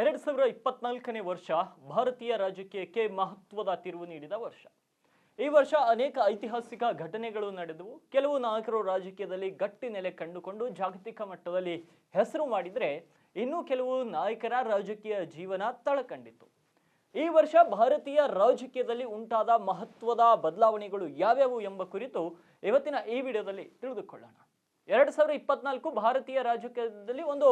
ಎರಡ್ ಸಾವಿರ ಇಪ್ಪತ್ನಾಲ್ಕನೇ ವರ್ಷ ಭಾರತೀಯ ರಾಜಕೀಯಕ್ಕೆ ಮಹತ್ವದ ತಿರುವು ನೀಡಿದ ವರ್ಷ. ಈ ವರ್ಷ ಅನೇಕ ಐತಿಹಾಸಿಕ ಘಟನೆಗಳು ನಡೆದವು. ಕೆಲವು ನಾಯಕರು ರಾಜಕೀಯದಲ್ಲಿ ಗಟ್ಟಿ ನೆಲೆ ಕಂಡುಕೊಂಡು ಜಾಗತಿಕ ಮಟ್ಟದಲ್ಲಿ ಹೆಸರು ಮಾಡಿದರೆ ಇನ್ನೂ ಕೆಲವು ನಾಯಕರ ರಾಜಕೀಯ ಜೀವನ ತಳಕಂಡಿತು ಈ ವರ್ಷ ಭಾರತೀಯ ರಾಜಕೀಯದಲ್ಲಿ ಉಂಟಾದ ಮಹತ್ವದ ಬದಲಾವಣೆಗಳು ಯಾವ್ಯಾವು ಎಂಬ ಕುರಿತು ಇವತ್ತಿನ ಈ ವಿಡಿಯೋದಲ್ಲಿ ತಿಳಿದುಕೊಳ್ಳೋಣ. ಎರಡ್ ಸಾವಿರದ ಇಪ್ಪತ್ನಾಲ್ಕು ಭಾರತೀಯ ರಾಜಕೀಯದಲ್ಲಿ ಒಂದು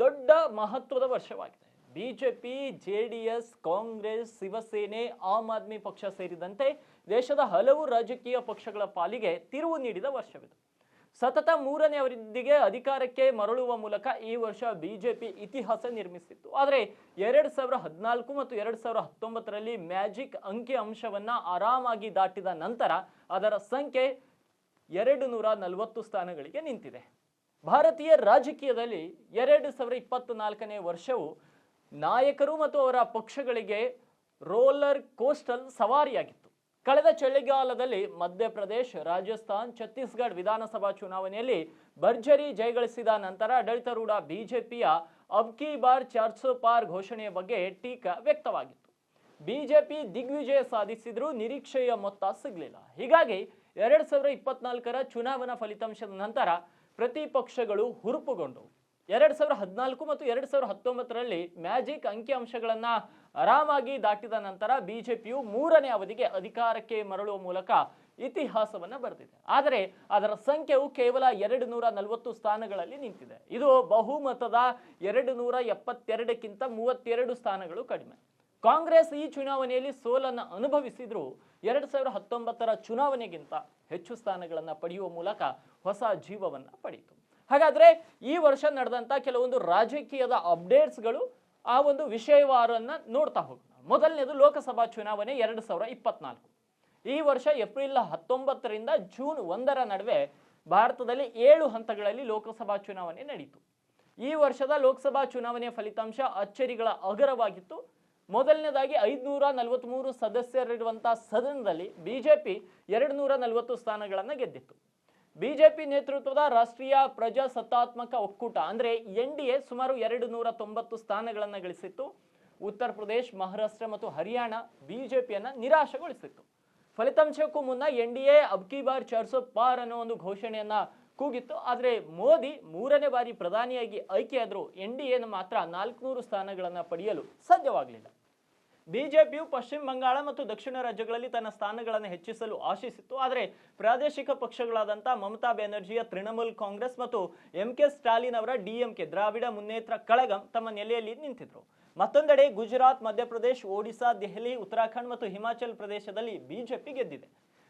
ದೊಡ್ಡ ಮಹತ್ವದ ವರ್ಷವಾಗಿದೆ. ಬಿಜೆಪಿ, ಜೆಡಿಎಸ್, ಕಾಂಗ್ರೆಸ್, ಶಿವಸೇನೆ, ಆಮ್ ಆದ್ಮಿ ಪಕ್ಷ ಸೇರಿದಂತೆ ದೇಶದ ಹಲವು ರಾಜಕೀಯ ಪಕ್ಷಗಳ ಪಾಲಿಗೆ ತಿರುವು ನೀಡಿದ ವರ್ಷವಿದು. ಸತತ ಮೂರನೇ ಅವಧಿಗೆ ಅಧಿಕಾರಕ್ಕೆ ಮರಳುವ ಮೂಲಕ ಈ ವರ್ಷ ಬಿಜೆಪಿ ಇತಿಹಾಸ ನಿರ್ಮಿಸಿತ್ತು. ಆದರೆ ಎರಡ್ ಸಾವಿರ ಹದಿನಾಲ್ಕು ಮತ್ತು ಎರಡ್ ಸಾವಿರ ಹತ್ತೊಂಬತ್ತರಲ್ಲಿ ಮ್ಯಾಜಿಕ್ ಅಂಕಿ ಅಂಶವನ್ನ ಆರಾಮಾಗಿ ದಾಟಿದ ನಂತರ ಅದರ ಸಂಖ್ಯೆ ಎರಡು ನೂರ ನಲವತ್ತು ಸ್ಥಾನಗಳಿಗೆ ನಿಂತಿದೆ. ಭಾರತೀಯ ರಾಜಕೀಯದಲ್ಲಿ ಎರಡು ಸಾವಿರ ಇಪ್ಪತ್ನಾಲ್ಕನೇ ವರ್ಷವು ನಾಯಕರು ಮತ್ತು ಅವರ ಪಕ್ಷಗಳಿಗೆ ರೋಲರ್ ಕೋಸ್ಟಲ್ ಸವಾರಿಯಾಗಿತ್ತು. ಕಳೆದ ಚಳಿಗಾಲದಲ್ಲಿ ಮಧ್ಯಪ್ರದೇಶ, ರಾಜಸ್ಥಾನ್, ಛತ್ತೀಸ್ಗಢ ವಿಧಾನಸಭಾ ಚುನಾವಣೆಯಲ್ಲಿ ಭರ್ಜರಿ ಜಯಗಳಿಸಿದ ನಂತರ ಆಡಳಿತಾರೂಢ ಬಿಜೆಪಿಯ ಅಬ್ ಕಿ ಬಾರ್ ಚಾರ್ಸೋ ಪಾರ್ ಘೋಷಣೆಯ ಬಗ್ಗೆ ಟೀಕಾ ವ್ಯಕ್ತವಾಗಿತ್ತು. ಬಿಜೆಪಿ ದಿಗ್ವಿಜಯ ಸಾಧಿಸಿದ್ರೂ ನಿರೀಕ್ಷೆಯ ಮೊತ್ತ ಸಿಗಲಿಲ್ಲ. ಹೀಗಾಗಿ ಎರಡ್ ಸಾವಿರದ ಇಪ್ಪತ್ನಾಲ್ಕರ ಚುನಾವಣಾ ಫಲಿತಾಂಶದ ನಂತರ ಪ್ರತಿಪಕ್ಷಗಳು ಹುರುಪುಗೊಂಡವು. ಎರಡ್ ಸಾವಿರದ ಹದಿನಾಲ್ಕು ಮತ್ತು ಎರಡ್ ಸಾವಿರದ ಹತ್ತೊಂಬತ್ತರಲ್ಲಿ ಮ್ಯಾಜಿಕ್ ಅಂಕಿಅಂಶಗಳನ್ನ ಆರಾಮಾಗಿ ದಾಟಿದ ನಂತರ ಬಿಜೆಪಿಯು ಮೂರನೇ ಅವಧಿಗೆ ಅಧಿಕಾರಕ್ಕೆ ಮರಳುವ ಮೂಲಕ ಇತಿಹಾಸವನ್ನ ಬರೆದಿದೆ. ಆದರೆ ಅದರ ಸಂಖ್ಯೆಯು ಕೇವಲ ಎರಡು ನೂರ ನಲವತ್ತು ಸ್ಥಾನಗಳಲ್ಲಿ ನಿಂತಿದೆ. ಇದು ಬಹುಮತದ ಎರಡು ನೂರ ಎಪ್ಪತ್ತೆರಡಕ್ಕಿಂತ ಮೂವತ್ತೆರಡು ಸ್ಥಾನಗಳು ಕಡಿಮೆ. ಕಾಂಗ್ರೆಸ್ ಈ ಚುನಾವಣೆಯಲ್ಲಿ ಸೋಲನ್ನು ಅನುಭವಿಸಿದ್ರು ಎರಡ್ ಸಾವಿರದ ಹತ್ತೊಂಬತ್ತರ ಚುನಾವಣೆಗಿಂತ ಹೆಚ್ಚು ಸ್ಥಾನಗಳನ್ನು ಪಡೆಯುವ ಮೂಲಕ ಹೊಸ ಜೀವವನ್ನು ಪಡೆಯಿತು. ಹಾಗಾದ್ರೆ ಈ ವರ್ಷ ನಡೆದಂತ ಕೆಲವೊಂದು ರಾಜಕೀಯದ ಅಪ್ಡೇಟ್ಸ್ಗಳು ಆ ಒಂದು ವಿಷಯವಾರನ್ನು ನೋಡ್ತಾ ಹೋಗೋಣ. ಮೊದಲನೇದು ಲೋಕಸಭಾ ಚುನಾವಣೆ ಎರಡು ಸಾವಿರ ಇಪ್ಪತ್ನಾಲ್ಕು. ಈ ವರ್ಷ ಏಪ್ರಿಲ್ ಹತ್ತೊಂಬತ್ತರಿಂದ ಜೂನ್ ಒಂದರ ನಡುವೆ ಭಾರತದಲ್ಲಿ ಏಳು ಹಂತಗಳಲ್ಲಿ ಲೋಕಸಭಾ ಚುನಾವಣೆ ನಡೆಯಿತು ಈ ವರ್ಷದ ಲೋಕಸಭಾ ಚುನಾವಣೆಯ ಫಲಿತಾಂಶ ಅಚ್ಚರಿಗಳ ಅಗರವಾಗಿತ್ತು ಮೊದಲನೇದಾಗಿ ಐದುನೂರ ನಲವತ್ತ್ಮೂರು ಸದಸ್ಯರಿರುವಂಥ ಸದನದಲ್ಲಿ ಬಿಜೆಪಿ ಎರಡು ನೂರ ನಲವತ್ತು ಸ್ಥಾನಗಳನ್ನು ಗೆದ್ದಿತ್ತು. ಬಿಜೆಪಿ ನೇತೃತ್ವದ ರಾಷ್ಟ್ರೀಯ ಪ್ರಜಾಸತ್ತಾತ್ಮಕ ಒಕ್ಕೂಟ, ಅಂದ್ರೆ ಎನ್ ಡಿ ಎ, ಸುಮಾರು ಎರಡು ನೂರ ತೊಂಬತ್ತು ಸ್ಥಾನಗಳನ್ನು ಗಳಿಸಿತ್ತು. ಉತ್ತರ ಪ್ರದೇಶ, ಮಹಾರಾಷ್ಟ್ರ ಮತ್ತು ಹರಿಯಾಣ ಬಿಜೆಪಿಯನ್ನ ನಿರಾಶೆಗೊಳಿಸಿತ್ತು. ಫಲಿತಾಂಶಕ್ಕೂ ಮುನ್ನ ಎನ್ ಡಿ ಎ ಅಬ್ಕಿ ಬಾರ್ ಚಾರ್ಸೋ ಪಾರ್ ಅನ್ನೋ ಒಂದು ಘೋಷಣೆಯನ್ನ ಕೂಗಿತ್ತು. ಆದರೆ ಮೋದಿ ಮೂರನೇ ಬಾರಿ ಪ್ರಧಾನಿಯಾಗಿ ಆಯ್ಕೆಯಾದರೂ ಎನ್ ಡಿ ಎನ ಮಾತ್ರ ನಾಲ್ಕುನೂರು ಸ್ಥಾನಗಳನ್ನು ಪಡೆಯಲು ಸಾಧ್ಯವಾಗಲಿಲ್ಲ. ಬಿಜೆಪಿಯು ಪಶ್ಚಿಮ ಬಂಗಾಳ ಮತ್ತು ದಕ್ಷಿಣ ರಾಜ್ಯಗಳಲ್ಲಿ ತನ್ನ ಸ್ಥಾನಗಳನ್ನು ಹೆಚ್ಚಿಸಲು ಆಶಿಸಿತ್ತು. ಆದರೆ ಪ್ರಾದೇಶಿಕ ಪಕ್ಷಗಳಾದಂಥ ಮಮತಾ ಬ್ಯಾನರ್ಜಿಯ ತೃಣಮೂಲ್ ಕಾಂಗ್ರೆಸ್ ಮತ್ತು ಎಂ ಕೆ ಸ್ಟಾಲಿನ್ ಅವರ ಡಿಎಂಕೆ ದ್ರಾವಿಡ ಮುನ್ನೇತ್ರ ಕಳಗಂ ತಮ್ಮ ನೆಲೆಯಲ್ಲಿ ನಿಂತಿದ್ರು. ಮತ್ತೊಂದೆಡೆ ಗುಜರಾತ್, ಮಧ್ಯಪ್ರದೇಶ್, ಒಡಿಶಾ, ದೆಹಲಿ, ಉತ್ತರಾಖಂಡ್ ಮತ್ತು ಹಿಮಾಚಲ್ ಪ್ರದೇಶದಲ್ಲಿ ಬಿಜೆಪಿ ಗೆದ್ದಿದೆ.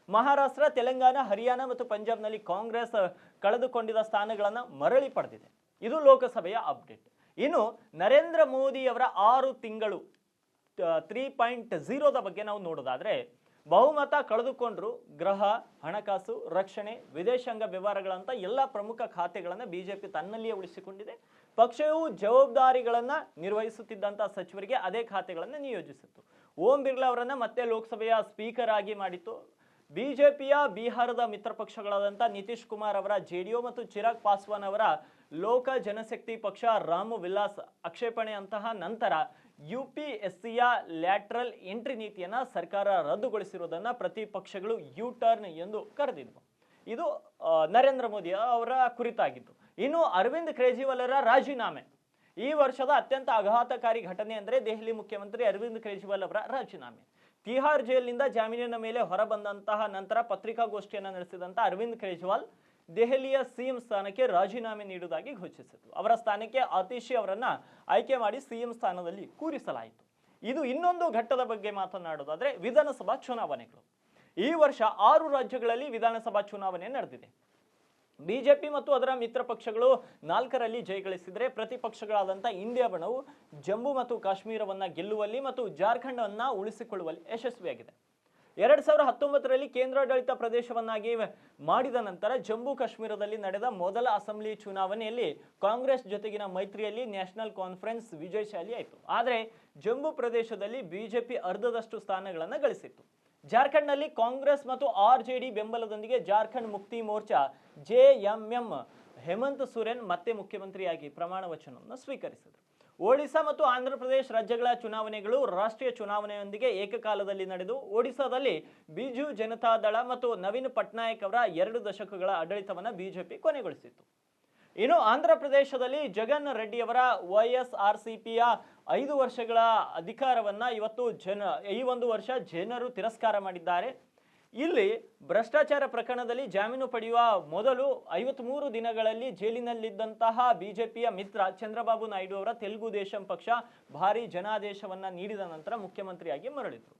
ಮಹಾರಾಷ್ಟ್ರ, ತೆಲಂಗಾಣ, ಹರಿಯಾಣ ಮತ್ತು ಪಂಜಾಬ್ನಲ್ಲಿ ಕಾಂಗ್ರೆಸ್ ಕಳೆದುಕೊಂಡಿದ್ದ ಸ್ಥಾನಗಳನ್ನು ಮರಳಿ ಪಡೆದಿದೆ. ಇದು ಲೋಕಸಭೆಯ ಅಪ್ಡೇಟ್. ಇನ್ನು ನರೇಂದ್ರ ಮೋದಿಯವರ ಆರು ತಿಂಗಳು ತ್ರೀ ಪಾಯಿಂಟ್ ಝೀರೋದ ಬಗ್ಗೆ ನಾವು ನೋಡೋದಾದರೆ, ಬಹುಮತ ಕಳೆದುಕೊಂಡ್ರು ಗೃಹ ಹಣಕಾಸು, ರಕ್ಷಣೆ, ವಿದೇಶಾಂಗ ವ್ಯವಹಾರಗಳಂತ ಎಲ್ಲ ಪ್ರಮುಖ ಖಾತೆಗಳನ್ನು ಬಿಜೆಪಿ ತನ್ನಲ್ಲಿಯೇ ಉಳಿಸಿಕೊಂಡಿದೆ. ಪಕ್ಷವು ಜವಾಬ್ದಾರಿಗಳನ್ನು ನಿರ್ವಹಿಸುತ್ತಿದ್ದಂಥ ಸಚಿವರಿಗೆ ಅದೇ ಖಾತೆಗಳನ್ನು ನಿಯೋಜಿಸಿತ್ತು. ಓಂ ಬಿರ್ಲಾ ಅವರನ್ನು ಮತ್ತೆ ಲೋಕಸಭೆಯ ಸ್ಪೀಕರ್ ಆಗಿ ಮಾಡಿತ್ತು. ಬಿಜೆಪಿಯ ಬಿಹಾರದ ಮಿತ್ರ ಪಕ್ಷಗಳಾದಂಥ ನಿತೀಶ್ ಕುಮಾರ್ ಅವರ ಜೆಡಿಯು ಮತ್ತು ಚಿರಾಗ್ ಪಾಸ್ವಾನ್ ಅವರ ಲೋಕ ಜನಶಕ್ತಿ ಪಕ್ಷ ರಾಮ ವಿಲಾಸ್ ಆಕ್ಷೇಪಣೆ ಅಂತಹ ನಂತರ ಯು ಪಿ, ಎಸ್ ಸಿಯ ಲ್ಯಾಟ್ರಲ್ ಎಂಟ್ರಿ ನೀತಿಯನ್ನ ಸರ್ಕಾರ ರದ್ದುಗೊಳಿಸಿರುವುದನ್ನ ಪ್ರತಿಪಕ್ಷಗಳು ಯು ಟರ್ನ್ ಎಂದು ಕರೆದಿದ್ವು. ಇದು ನರೇಂದ್ರ ಮೋದಿ ಅವರ ಕುರಿತಾಗಿತ್ತು ಇನ್ನು ಅರವಿಂದ್ ಕೇಜ್ರಿವಾಲರ ರಾಜೀನಾಮೆ. ಈ ವರ್ಷದ ಅತ್ಯಂತ ಆಘಾತಕಾರಿ ಘಟನೆ ಅಂದರೆ ದೆಹಲಿ ಮುಖ್ಯಮಂತ್ರಿ ಅರವಿಂದ್ ಕೇಜ್ರಿವಾಲ್ ಅವರ ರಾಜೀನಾಮೆ. ತಿಹಾರ್ ಜೈಲಿನಿಂದ ಜಾಮೀನಿನ ಮೇಲೆ ಹೊರಬಂದಂತಹ ನಂತರ ಪತ್ರಿಕಾಗೋಷ್ಠಿಯನ್ನು ನಡೆಸಿದಂತ ಅರವಿಂದ್ ಕೇಜ್ರಿವಾಲ್ ದೆಹಲಿಯ ಸಿಎಂ ಸ್ಥಾನಕ್ಕೆ ರಾಜೀನಾಮೆ ನೀಡುವುದಾಗಿ ಘೋಷಿಸಿತು ಅವರ ಸ್ಥಾನಕ್ಕೆ ಆತಿಶಿ ಅವರನ್ನ ಆಯ್ಕೆ ಮಾಡಿ ಸಿಎಂ ಸ್ಥಾನದಲ್ಲಿ ಕೂರಿಸಲಾಯಿತು. ಇದು ಇನ್ನೊಂದು ಘಟ್ಟದ ಬಗ್ಗೆ ಮಾತನಾಡೋದಾದ್ರೆ ವಿಧಾನಸಭಾ ಚುನಾವಣೆಗಳು. ಈ ವರ್ಷ ಆರು ರಾಜ್ಯಗಳಲ್ಲಿ ವಿಧಾನಸಭಾ ಚುನಾವಣೆ ನಡೆದಿದೆ. ಬಿಜೆಪಿ ಮತ್ತು ಅದರ ಮಿತ್ರ ಪಕ್ಷಗಳು ನಾಲ್ಕರಲ್ಲಿ ಜಯಗಳಿಸಿದರೆ ಪ್ರತಿಪಕ್ಷಗಳಾದಂಥ ಇಂಡಿಯಾ ಬಣವು ಜಮ್ಮು ಮತ್ತು ಕಾಶ್ಮೀರವನ್ನ ಗೆಲ್ಲುವಲ್ಲಿ ಮತ್ತು ಜಾರ್ಖಂಡ್ ಉಳಿಸಿಕೊಳ್ಳುವಲ್ಲಿ ಯಶಸ್ವಿಯಾಗಿದೆ. ಎರಡ್ ಸಾವಿರದ ಹತ್ತೊಂಬತ್ತರಲ್ಲಿ ಕೇಂದ್ರಾಡಳಿತ ಪ್ರದೇಶವನ್ನಾಗಿ ಮಾಡಿದ ನಂತರ ಜಮ್ಮು ಕಾಶ್ಮೀರದಲ್ಲಿ ನಡೆದ ಮೊದಲ ಅಸೆಂಬ್ಲಿ ಚುನಾವಣೆಯಲ್ಲಿ ಕಾಂಗ್ರೆಸ್ ಜೊತೆಗಿನ ಮೈತ್ರಿಯಲ್ಲಿ ನ್ಯಾಷನಲ್ ಕಾನ್ಫರೆನ್ಸ್ ವಿಜಯಶಾಲಿ ಆಯಿತು. ಆದರೆ ಜಮ್ಮು ಪ್ರದೇಶದಲ್ಲಿ ಬಿಜೆಪಿ ಅರ್ಧದಷ್ಟು ಸ್ಥಾನಗಳನ್ನು ಗಳಿಸಿತ್ತು. ಜಾರ್ಖಂಡ್ನಲ್ಲಿ ಕಾಂಗ್ರೆಸ್ ಮತ್ತು ಆರ್ ಜೆ ಡಿ ಬೆಂಬಲದೊಂದಿಗೆ Jharkhand Mukti Morcha J M M Hemant Soren ಮತ್ತೆ ಮುಖ್ಯಮಂತ್ರಿಯಾಗಿ ಪ್ರಮಾಣ ವಚನವನ್ನು ಸ್ವೀಕರಿಸಿದರು. ಒಡಿಶಾ ಮತ್ತು ಆಂಧ್ರಪ್ರದೇಶ ರಾಜ್ಯಗಳ ಚುನಾವಣೆಗಳು ರಾಷ್ಟ್ರೀಯ ಚುನಾವಣೆಯೊಂದಿಗೆ ಏಕಕಾಲದಲ್ಲಿ ನಡೆದು, ಒಡಿಶಾದಲ್ಲಿ ಬಿಜು ಜನತಾದಳ ಮತ್ತು ನವೀನ್ ಪಟ್ನಾಯಕ್ ಅವರ ಎರಡು ದಶಕಗಳ ಆಡಳಿತವನ್ನು ಬಿಜೆಪಿ ಕೊನೆಗೊಳಿಸಿತು ಇನ್ನು ಆಂಧ್ರ ಪ್ರದೇಶದಲ್ಲಿ ಜಗನ್ ರೆಡ್ಡಿಯವರ ವೈ ಎಸ್ ಆರ್ ಸಿ ಪಿಯ ಐದು ವರ್ಷಗಳ ಅಧಿಕಾರವನ್ನ ಇವತ್ತು ಜನ, ಈ ಒಂದು ವರ್ಷ ಜನರು ತಿರಸ್ಕಾರ ಮಾಡಿದ್ದಾರೆ. ಇಲ್ಲಿ ಭ್ರಷ್ಟಾಚಾರ ಪ್ರಕರಣದಲ್ಲಿ ಜಾಮೀನು ಪಡೆಯುವ ಮೊದಲು ಐವತ್ಮೂರು ದಿನಗಳಲ್ಲಿ ಜೈಲಿನಲ್ಲಿದ್ದಂತಹ ಬಿಜೆಪಿಯ ಮಿತ್ರ ಚಂದ್ರಬಾಬು ನಾಯ್ಡು ಅವರ ತೆಲುಗು ದೇಶಂ ಪಕ್ಷ ಭಾರಿ ಜನಾದೇಶವನ್ನ ನೀಡಿದ ನಂತರ ಮುಖ್ಯಮಂತ್ರಿಯಾಗಿ ಮರಳಿದರು.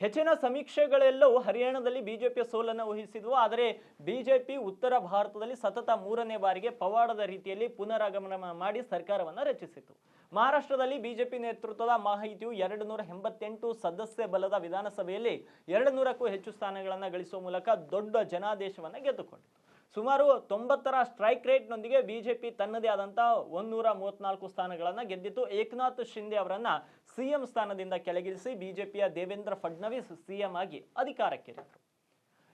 ಹೆಚ್ಚಿನ ಸಮೀಕ್ಷೆಗಳೆಲ್ಲವೂ ಹರಿಯಾಣದಲ್ಲಿ ಬಿಜೆಪಿಯ ಸೋಲನ್ನು ಊಹಿಸಿದ್ವು. ಆದರೆ ಬಿಜೆಪಿ ಉತ್ತರ ಭಾರತದಲ್ಲಿ ಸತತ ಮೂರನೇ ಬಾರಿಗೆ ಪವಾಡದ ರೀತಿಯಲ್ಲಿ ಪುನರಾಗಮನ ಮಾಡಿ ಸರ್ಕಾರವನ್ನು ರಚಿಸಿತು ಮಹಾರಾಷ್ಟ್ರದಲ್ಲಿ ಬಿಜೆಪಿ ನೇತೃತ್ವದ ಮಾಹಿತಿಯು ಎರಡು ನೂರ ಎಂಬತ್ತೆಂಟು ಸದಸ್ಯ ಬಲದ ವಿಧಾನಸಭೆಯಲ್ಲಿ ಎರಡು ನೂರಕ್ಕೂ ಹೆಚ್ಚು ಸ್ಥಾನಗಳನ್ನು ಗಳಿಸುವ ಮೂಲಕ ದೊಡ್ಡ ಜನಾದೇಶವನ್ನು ಗೆದ್ದುಕೊಂಡಿತು. ಸುಮಾರು ತೊಂಬತ್ತರ ಸ್ಟ್ರೈಕ್ ರೇಟ್ನೊಂದಿಗೆ ಬಿಜೆಪಿ ತನ್ನದೇ ಆದಂತಹ ಒಂದೂರ ಮೂವತ್ನಾಲ್ಕು ಸ್ಥಾನಗಳನ್ನು ಗೆದ್ದಿತ್ತು. ಏಕನಾಥ್ ಶಿಂದೆ ಅವರನ್ನ ಸಿಎಂ ಸ್ಥಾನದಿಂದ ಕೆಳಗಿಳಿಸಿ ಬಿಜೆಪಿಯ ದೇವೇಂದ್ರ ಫಡ್ನವೀಸ್ ಸಿಎಂ ಆಗಿ ಅಧಿಕಾರಕ್ಕೇರಿದರು.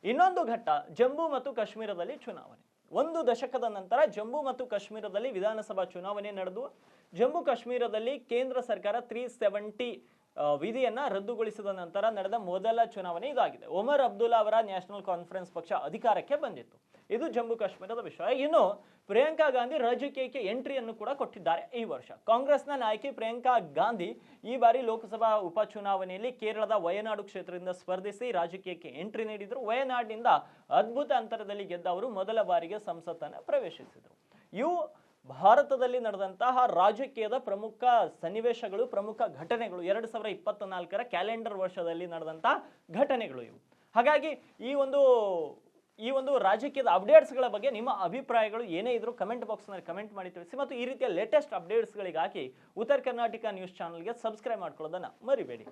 ಇನ್ನೊಂದು ಘಟ್ಟ ಜಮ್ಮು ಮತ್ತು ಕಾಶ್ಮೀರದಲ್ಲಿ ಚುನಾವಣೆ. ಒಂದು ದಶಕದ ನಂತರ ಜಮ್ಮು ಮತ್ತು ಕಾಶ್ಮೀರದಲ್ಲಿ ವಿಧಾನಸಭಾ ಚುನಾವಣೆ ನಡೆದು, ಜಮ್ಮು ಕಾಶ್ಮೀರದಲ್ಲಿ ಕೇಂದ್ರ ಸರ್ಕಾರ ತ್ರೀ ಸೆವೆಂಟಿ ವಿಧಿಯನ್ನು ರದ್ದುಗೊಳಿಸಿದ ನಂತರ ನಡೆದ ಮೊದಲ ಚುನಾವಣೆ ಇದಾಗಿದೆ. ಒಮರ್ ಅಬ್ದುಲ್ಲಾ ಅವರ ನ್ಯಾಷನಲ್ ಕಾನ್ಫರೆನ್ಸ್ ಪಕ್ಷ ಅಧಿಕಾರಕ್ಕೆ ಬಂದಿತ್ತು. ಇದು ಜಮ್ಮು ಕಾಶ್ಮೀರದ ವಿಷಯ. ಇನ್ನು ಪ್ರಿಯಾಂಕಾ ಗಾಂಧಿ ರಾಜಕೀಯಕ್ಕೆ ಎಂಟ್ರಿಯನ್ನು ಕೂಡ ಕೊಟ್ಟಿದ್ದಾರೆ ಈ ವರ್ಷ. ಕಾಂಗ್ರೆಸ್ನ ನಾಯಕಿ ಪ್ರಿಯಾಂಕಾ ಗಾಂಧಿ ಈ ಬಾರಿ ಲೋಕಸಭಾ ಉಪಚುನಾವಣೆಯಲ್ಲಿ ಕೇರಳದ ವಯನಾಡು ಕ್ಷೇತ್ರದಿಂದ ಸ್ಪರ್ಧಿಸಿ ರಾಜಕೀಯಕ್ಕೆ ಎಂಟ್ರಿ ನೀಡಿದರು. ವಯನಾಡಿನಿಂದ ಅದ್ಭುತ ಅಂತರದಲ್ಲಿ ಗೆದ್ದ ಅವರು ಮೊದಲ ಬಾರಿಗೆ ಸಂಸತ್ತನ್ನು ಪ್ರವೇಶಿಸಿದರು. ಇವು ಭಾರತದಲ್ಲಿ ನಡೆದಂತಹ ರಾಜಕೀಯದ ಪ್ರಮುಖ ಸನ್ನಿವೇಶಗಳು, ಪ್ರಮುಖ ಘಟನೆಗಳು. ಎರಡು ಸಾವಿರ ಇಪ್ಪತ್ತ ನಾಲ್ಕರ ಕ್ಯಾಲೆಂಡರ್ ವರ್ಷದಲ್ಲಿ ನಡೆದಂತಹ ಘಟನೆಗಳು ಇವು. ಹಾಗಾಗಿ ಈ ಒಂದು ಈ ಒಂದು ರಾಜಕೀಯದ ಅಪ್ಡೇಟ್ಸ್ಗಳ ಬಗ್ಗೆ ನಿಮ್ಮ ಅಭಿಪ್ರಾಯಗಳು ಏನೇ ಇದ್ರೂ ಕಮೆಂಟ್ ಬಾಕ್ಸ್ನಲ್ಲಿ ಕಮೆಂಟ್ ಮಾಡಿ ತಿಳಿಸಿ ಮತ್ತು ಈ ರೀತಿಯ ಲೇಟೆಸ್ಟ್ ಅಪ್ಡೇಟ್ಸ್ಗಳಿಗಾಗಿ ಉತ್ತರ ಕರ್ನಾಟಕ ನ್ಯೂಸ್ ಚಾನಲ್ಗೆ ಸಬ್ಸ್ಕ್ರೈಬ್ ಮಾಡ್ಕೊಳ್ಳೋದನ್ನು ಮರಿಬೇಡಿ.